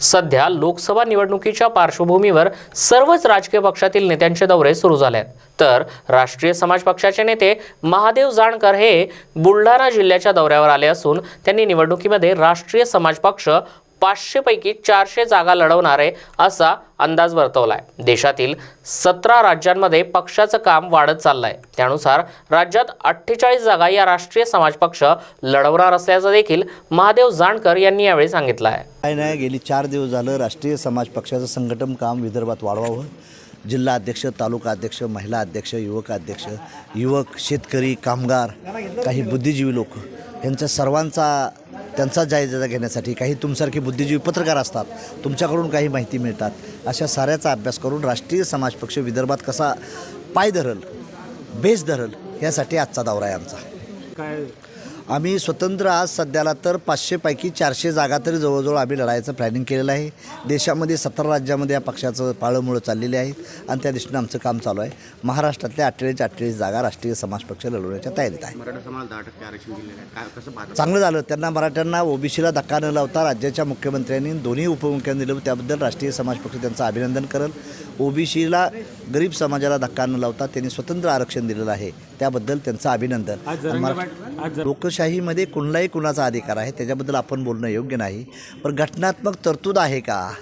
सध्या लोकसभा निवडणुकीच्या पार्श्वभूमीवर सर्वच राजकीय पक्षातील नेत्यांचे दौरे सुरू झाले आहेत तर राष्ट्रीय समाज पक्षाचे नेते महादेव जाणकर हे बुलढाणा जिल्ह्याच्या दौऱ्यावर आले असून त्यांनी निवडणुकीमध्ये राष्ट्रीय समाज पक्ष पाचशेपैकी चारशे जागा लढवणार आहे असा अंदाज वर्तवला आहे देशातील सतरा राज्यांमध्ये पक्षाचं काम वाढत चाललं आहे त्यानुसार राज्यात अठ्ठेचाळीस जागा या राष्ट्रीय समाज पक्ष लढवणार असल्याचं देखील महादेव जाणकर यांनी यावेळी सांगितलं आहे. काय नाही गेली चार दिवस झालं राष्ट्रीय समाज पक्षाचं संघटन काम विदर्भात वाढवावं. जिल्हा अध्यक्ष तालुका अध्यक्ष महिला अध्यक्ष युवक अध्यक्ष युवक शेतकरी कामगार काही बुद्धिजीवी लोक. यांचा सर्वांचा त्यांचा जायजा घेण्यासाठी काही तुमसारखे बुद्धिजीवी पत्रकार असतात तुमच्याकडून काही माहिती मिळतात. अशा साऱ्याचा अभ्यास करून राष्ट्रीय समाज पक्ष विदर्भात कसा पाय धरल बेस धरल यासाठी आजचा दौरा आहे आमचा. काय? आम्ही स्वतंत्र आज सध्याला तर पाचशेपैकी चारशे जागा तरी जवळजवळ आम्ही लढायचं प्लॅनिंग केलेलं आहे. देशामध्ये सतरा राज्यामध्ये या पक्षाचं पाळंमुळं चाललेली आहेत आणि त्या दृष्टीनं आमचं काम चालू आहे. महाराष्ट्रातल्या अठ्ठेचाळीस अठ्ठेचाळीस जागा राष्ट्रीय समाज पक्ष लढवण्याच्या तयारीत आहे. चांगलं झालं. त्यांना मराठ्यांना ओबीसीला धक्का न लावता राज्याच्या मुख्यमंत्र्यांनी दोन्ही उपमुख्यमंत्र्यांनी दिलं त्याबद्दल राष्ट्रीय समाज पक्ष त्यांचं अभिनंदन करेल. ओबीसीला गरीब समाजाला धक्का न लावता त्यांनी स्वतंत्र आरक्षण दिलेलं आहे. त्याबद्दल त्यांचं अभिनंदन. आज आणि लोकशाहीमध्ये कुणालाही कुणाचा अधिकार आहे त्याच्याबद्दल आपण बोलणं योग्य नाही. पण घटनात्मक तरतूद आहे का?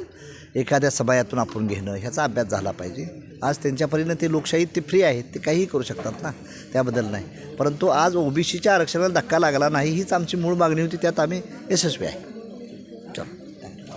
एखाद्या सभायातून आपण घेणं ह्याचा अभ्यास झाला पाहिजे. आज त्यांच्या ते लोकशाही ते फ्री आहेत ते काहीही करू शकतात ना? त्याबद्दल नाही. परंतु आज ओबीसीच्या आरक्षणाला धक्का लागला नाही हीच आमची मूळ मागणी होती त्यात आम्ही यशस्वी आहे.